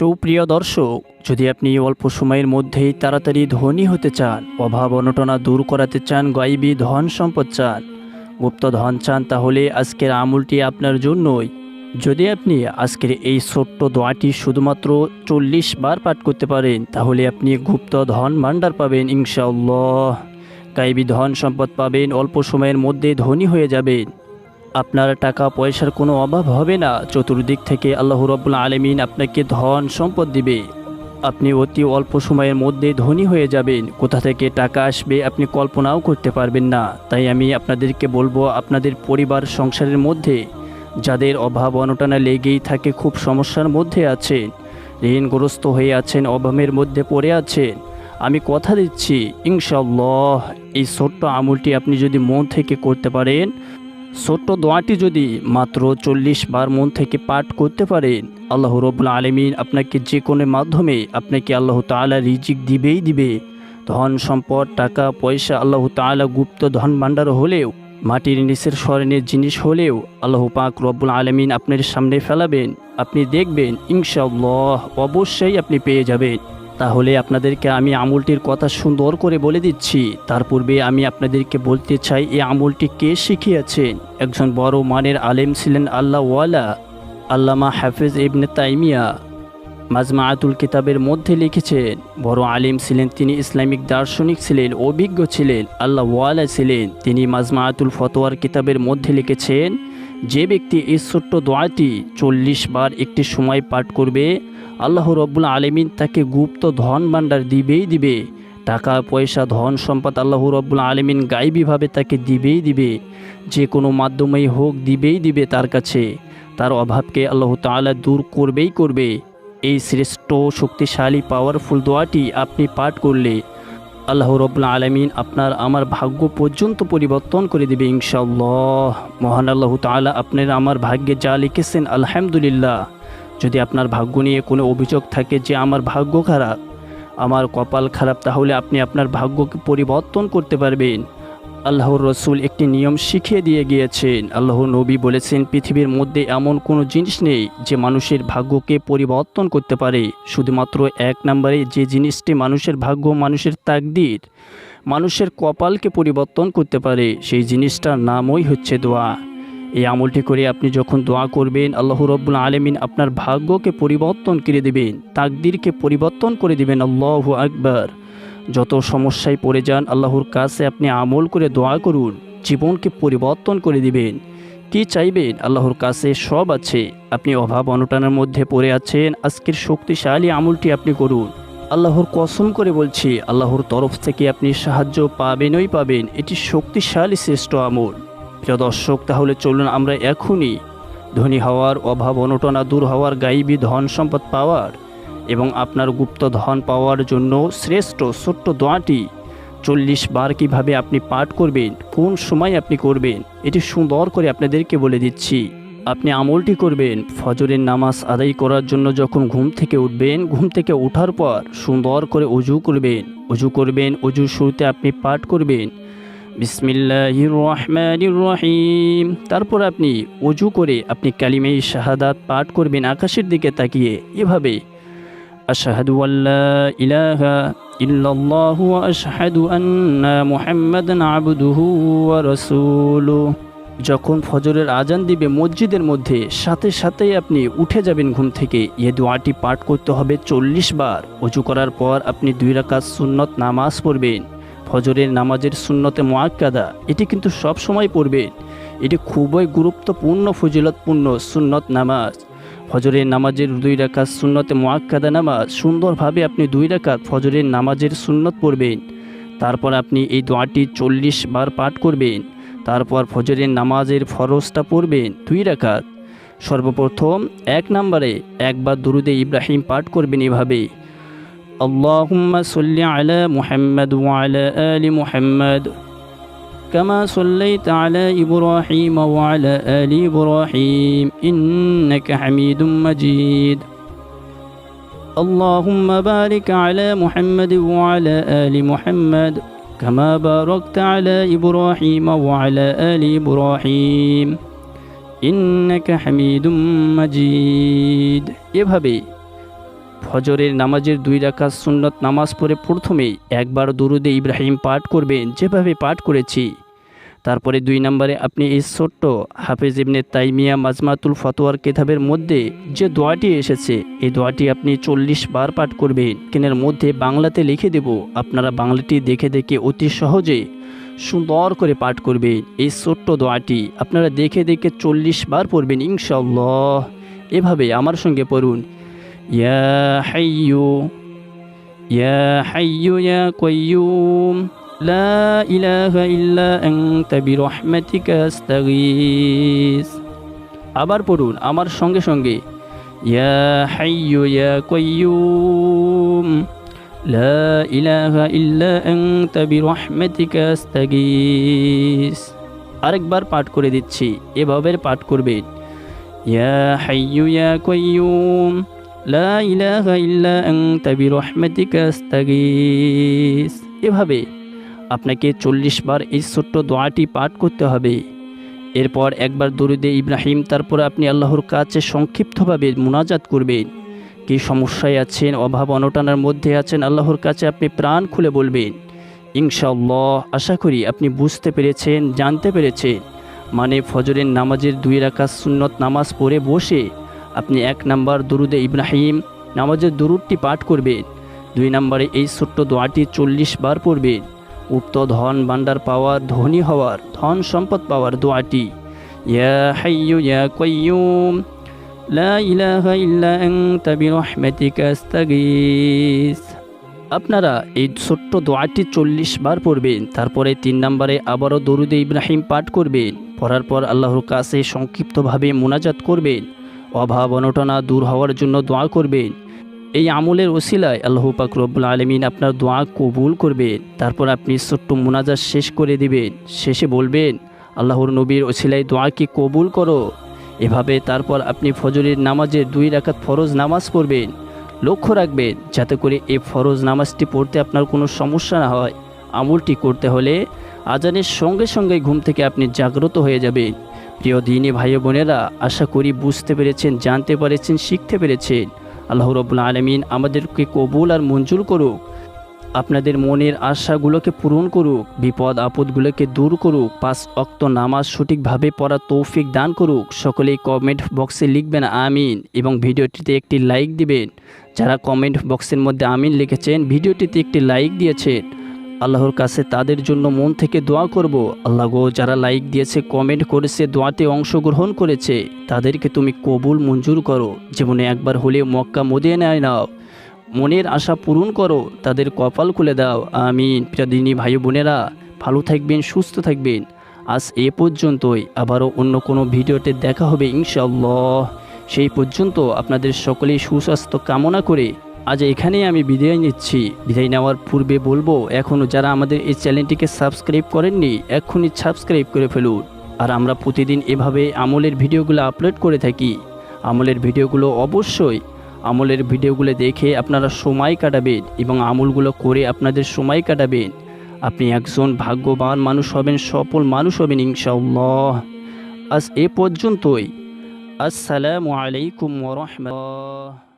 সুপ্রিয় দর্শক, যদি আপনি অল্প সময়ের মধ্যেই তাড়াতাড়ি ধনী হতে চান, অভাব অনটনা দূর করাতে চান, গাইবী ধন সম্পদ চান, গুপ্ত ধন চান, তাহলে আজকের আমলটি আপনার জন্যই। যদি আপনি আজকের এই ছোট্ট দোয়াটি শুধুমাত্র চল্লিশ বার পাঠ করতে পারেন, তাহলে আপনি গুপ্ত ধন ভাণ্ডার পাবেন, ইনশাআল্লাহ। গাইবী ধন সম্পদ পাবেন, অল্প সময়ের মধ্যে ধনী হয়ে যাবেন। আপনার টাকা পয়সার কোনো অভাব হবে না। চতুর্দিক থেকে আল্লাহ রব্বুল আলমিন আপনাকে ধন সম্পদ দিবে। আপনি অতি অল্প সময়ের মধ্যে ধনী হয়ে যাবেন। কোথা থেকে টাকা আসবে আপনি কল্পনাও করতে পারবেন না। তাই আমি আপনাদেরকে বলব, আপনাদের পরিবার সংসারের মধ্যে, যাদের অভাব অনটনা লেগেই থাকে, খুব সমস্যার মধ্যে আছেন, ঋণগ্রস্ত হয়ে আছেন, অভাবের মধ্যে পড়ে আছেন। আমি কথা দিচ্ছি ইনশাল্লাহ এই ছোট্ট আমলটি আপনি যদি মন থেকে করতে পারেন ছোট্ট দোয়াটি যদি মাত্র চল্লিশ বার মন থেকে পাঠ করতে পারেন আল্লাহ রবুল আলমিন আপনাকে যে কোনো মাধ্যমে আপনাকে আল্লাহ তালা রিজিক দিবেই দিবে। ধন সম্পদ, টাকা, পয়সা আল্লাহ তালা গুপ্ত ধন ভাণ্ডার হলেও, মাটির নিচের স্মরণের জিনিস হলেও আল্লাহ পাক রব্বুল আলমিন আপনার সামনে ফেলাবেন। আপনি দেখবেন ইনশাল্লাহ অবশ্যই আপনি পেয়ে যাবেন। তাহলে আপনাদেরকে আমি আমুলটির কথা সুন্দর করে বলে দিচ্ছি। তার পূর্বে আমি আপনাদেরকে বলতে চাই, এই আমুলটি কে শিখিয়েছেন? একজন বড় মানের আলেম ছিলেন আল্লাহ ওয়ালা, আল্লামা হাফেজ ইবনে তাইমিয়া। মাজমাআতুল কিতাবের মধ্যে লিখেছেন, বড় আলিম ছিলেন, তিনি ইসলামিক দার্শনিক ছিলেন, অভিজ্ঞ ছিলেন, আল্লাহ ওয়ালা ছিলেন। তিনি মাজমাআতুল ফতোয়ার কিতাবের মধ্যে লিখেছেন যে ব্যক্তি এই ছোট্ট দোয়াটি চল্লিশ বার একটি সময় পাঠ করবে, আল্লাহ রব্বুল আলমিন তাকে গুপ্ত ধন ভাণ্ডার দিবেই দিবে, টাকা, পয়সা, ধন সম্পদ আল্লাহ রব্বুল আলমিন গাইবীভাবে তাকে দিবেই দিবে, যে কোনো মাধ্যমেই হোক দিবেই দিবে তার কাছে। তার অভাবকে আল্লাহ তাআলা দূর করবেই করবে। এই শ্রেষ্ঠ, শক্তিশালী পাওয়ারফুল দোয়াটি আপনি পাঠ করলে আল্লাহ রব্লা আলমিন আপনার আমার ভাগ্য পর্যন্ত পরিবর্তন করে দেবে ইনশাল্লাহ মহান আল্লাহ তালা আপনার আমার ভাগ্যে যা লিখেছেন, আলহামদুলিল্লাহ। যদি আপনার ভাগ্য নিয়ে কোনো অভিযোগ থাকে যে আমার ভাগ্য খারাপ, আমার কপাল খারাপ, তাহলে আপনি আপনার ভাগ্যকে পরিবর্তন করতে পারবেন। আল্লাহর রসুল একটি নিয়ম শিখিয়ে দিয়ে গিয়েছেন। আল্লাহ নবী বলেছেন, পৃথিবীর মধ্যে এমন কোনো জিনিস নেই যে মানুষের ভাগ্যকে পরিবর্তন করতে পারে। শুধুমাত্র এক নম্বরে যে জিনিসটি মানুষের ভাগ্য, মানুষের তাকদির, মানুষের কপালকে পরিবর্তন করতে পারে, সেই জিনিসটার নামই হচ্ছে দোয়া। এই আমলটি করে আপনি যখন দোয়া করবেন, আল্লাহ রব্বুল আলমিন আপনার ভাগ্যকে পরিবর্তন করে দেবেন, তাকদিরকে পরিবর্তন করে দেবেন। আল্লাহ আকবর। যত সমস্যায় পড়ে যান আল্লাহর কাছে আপনি আমল করে দোয়া করুন, জীবনকে পরিবর্তন করে দিবেন। কি চাইবেন? আল্লাহর কাছে সব আছে। আপনি অভাব অনটনের মধ্যে পড়ে আছেন, আজকের শক্তিশালী আমলটি আপনি করুন। আল্লাহর কসম করে বলছি, আল্লাহর তরফ থেকে আপনি সাহায্য পাবেনই পাবেন, এটি শক্তিশালী শ্রেষ্ঠ আমল। প্রিয় দর্শক, তাহলে চলুন আমরা এখনই ধনী হওয়ার, অভাব অনটনা দূর হওয়ার গাইবী ধন সম্পদ পাওয়ার এবং আপনার গুপ্ত ধন পাওয়ার জন্য শ্রেষ্ঠ ছোট্ট দোয়াটি চল্লিশ বার কীভাবে আপনি পাঠ করবেন, কোন সময় আপনি করবেন, এটি সুন্দর করে আপনাদেরকে বলে দিচ্ছি। আপনি আমলটি করবেন, ফজরের নামাজ আদায় করার জন্য যখন ঘুম থেকে উঠবেন, ঘুম থেকে ওঠার পর সুন্দর করে অজু করবেন। অজু করবেন অজু শুরুতে আপনি পাঠ করবেন, বিসমিল্লাহির রহমানির রহিম। তারপর আপনি অজু করে আপনি কালিমে শাহাদাত পাঠ করবেন, আকাশের দিকে তাকিয়ে। এভাবে أشهد أن لا إله إلا الله وأشهد أن محمدا عبده ورسوله যখন ফজরের আজান দিবে মসজিদের মধ্যে সাথে সাথেই আপনি উঠে যাবেন ঘুম থেকে এ দোয়াটি পাঠ করতে হবে চল্লিশ বার অজু করার পর আপনি দুই রাকাত সুন্নত নামাজ পড়বেন ফজরের নামাজের সুন্নতে মোয়াক্কাদা এটি কিন্তু সব সময় পড়বেন এটি খুবই গুরুত্বপূর্ণ ফজিলতপূর্ণ সুন্নত নামাজ ফজরের নামাজের দুই রাকাত সুন্নতে মোয়াক্কাদা নামাজ, সুন্দরভাবে আপনি দুই রাকাত ফজরের নামাজের সুন্নত পড়বেন। তারপর আপনি এই দোয়াটি চল্লিশ বার পাঠ করবেন। তারপর ফজরের নামাজের ফরজটা পড়বেন দুই রাকাত। সর্বপ্রথম এক নম্বরে একবার দুরুদে ইব্রাহিম পাঠ করবেন এভাবে, আল্লাহুম্মা সাল্লি আলা মুহাম্মদ ওয়া আলা আলি মুহাম্মদ। كما صليت على إبراهيم وعلى آل إبراهيم إنك حميد مجيد اللهم بارك على محمد وعلى آل محمد كما باركت على إبراهيم وعلى آل إبراهيم إنك حميد مجيد এভাবে ফজরের নামাজের দুই রাকাত সুন্নত নামাজ পড়ে প্রথমেই একবার দুরুদে ইব্রাহিম পাঠ করবেন যেভাবে পাঠ করেছি তারপরে দুই নম্বরে আপনি এই ছোট্ট হাফেজ ইবনে তাইমিয়া মাজমাতুল ফতোয়ার কেতাবের মধ্যে যে দোয়াটি এসেছে, এই দোয়াটি আপনি চল্লিশ বার পাঠ করবেন। কেনের মধ্যে বাংলাতে লিখে দেব, আপনারা বাংলাটি দেখে দেখে অতি সহজে সুন্দর করে পাঠ করবেন। এই ছোট্ট দোয়াটি আপনারা দেখে দেখে চল্লিশ বার পড়বেন ইনশাল্লাহ এভাবে আমার সঙ্গে পড়ুন। ইয়া হাইয়ু ইয়া হাইয়ু, ইয়া কয়ুম لا إله إلا أنت برحمتك أستغيث আবার পড়ুন আমার সঙ্গে সঙ্গে ইয়া হাইয়ু ইয়া কয়ুম লা ইলাহা ইল্লা আনতা বিরহমাতিকা আস্তাগীস আরেকবার পাঠ করে দিচ্ছি এভাবে পাঠ করবেন ইয়া হাইয়ু ইয়া কয়ুম লা ইলাহা ইল্লা আনতা বিরহমাতিকা আস্তাগীস এভাবে আপনাকে চল্লিশ বার এই ছোট্ট দোয়াটি পাঠ করতে হবে। এরপর একবার দরুদে ইব্রাহিম, তারপর আপনি আল্লাহর কাছে সংক্ষিপ্তভাবে মোনাজাত করবেন। কি সমস্যায় আছেন, অভাব অনটনের মধ্যে আছেন, আল্লাহর কাছে আপনি প্রাণ খুলে বলবেন। ইনশাল্লাহ আশা করি আপনি বুঝতে পেরেছেন, জানতে পেরেছেন। মানে ফজরের নামাজের দুই রাখা সুন্নত নামাজ পড়ে বসে আপনি এক নাম্বার দরুদে ইব্রাহিম নামাজের দরুদটি পাঠ করবেন। দুই নম্বরে এই ছোট্ট দোয়াটি চল্লিশ বার পড়বেন। উক্ত ধন ভাণ্ডার পাওয়ার ধনী হওয়ার, ধন সম্পদ পাওয়ার দোয়াটি। ইয়া আপনারা এই ছোট্ট দোয়াটি চল্লিশ বার পড়বেন, তারপরে তিন নম্বরে আবারও দরুদে ইব্রাহিম পাঠ করবেন। পড়ার পর আল্লাহর কাছে সংক্ষিপ্তভাবে মোনাজাত করবেন। অভাব অনটনা দূর হওয়ার জন্য দোয়া করবেন। এই আমলের ওসিলায় আল্লাহ পাক রব্বুল আলমিন আপনার দোয়া কবুল করবেন তারপর আপনি ছোট্ট মোনাজাত শেষ করে দিবেন। শেষে বলবেন, আল্লাহর নবীর ওসিলায় দোয়াকে কবুল করো? এভাবে তারপর আপনি ফজরের নামাজের দুই রাখাত ফরজ নামাজ পড়বেন। লক্ষ্য রাখবেন, যাতে করে এই ফরজ নামাজটি পড়তে আপনার কোনো সমস্যা না হয়। আমলটি করতে হলে আজানের সঙ্গে সঙ্গে ঘুম থেকে আপনি জাগ্রত হয়ে যাবেন। প্রিয় দিনী ভাই বোনেরা, আশা করি বুঝতে পেরেছেন, জানতে পেরেছেন, শিখতে পেরেছেন। আল্লাহ রবুল্লা আলমিন আমাদেরকে কবুল আর মঞ্জুর করুক। আপনাদের মনের আশাগুলোকে পূরণ করুক, বিপদ আপদগুলোকে দূর করুক, পাঁচ অক্ত নামাজ সঠিকভাবে পড়া তৌফিক দান করুক। সকলেই কমেন্ট বক্সে লিখবেন আমিন এবং ভিডিওটিতে একটি লাইক দিবেন। যারা কমেন্ট বক্সের মধ্যে আমিন লিখেছেন, ভিডিওটিতে একটি লাইক দিয়েছেন। আল্লাহর কাছে তাদের জন্য মন থেকে দোয়া করব। আল্লাহ গো, যারা লাইক দিয়েছে, কমেন্ট করেছে, দোয়াতে অংশগ্রহণ করেছে, তাদেরকে তুমি কবুল মঞ্জুর করো। যেমন একবার হলে মক্কা মদিয়ে নেয় নাও। মনের আশা পূরণ করো, তাদের কপাল খুলে দাও। আমিন। প্রিয়দিনী ভাই বোনেরা, ভালো থাকবেন, সুস্থ থাকবেন। আজ এ পর্যন্তই। আবারও অন্য কোনো ভিডিওতে দেখা হবে ইনশাল্লাহ সেই পর্যন্ত আপনাদের সকলেই সুস্বাস্থ্য কামনা করে আজ এখানেই আমি বিদায় নিচ্ছি। বিদায় নেওয়ার পূর্বে বলব এখনও যারা আমাদের এই চ্যানেলটিকে সাবস্ক্রাইব করেননি, এক্ষুনি সাবস্ক্রাইব করে ফেলুন। আর আমরা প্রতিদিন এভাবে আমলের ভিডিওগুলো আপলোড করে থাকি। আমলের ভিডিওগুলো অবশ্যই আমলের ভিডিওগুলো দেখে আপনারা সময় কাটাবেন এবং আমলগুলো করে আপনাদের সময় কাটাবেন। আপনি একজন ভাগ্যবান মানুষ হবেন, সফল মানুষ হবেন ইনশাল্লাহ আজ এ পর্যন্তই। আসসালামু আলাইকুম ওরহমতুল্লাহ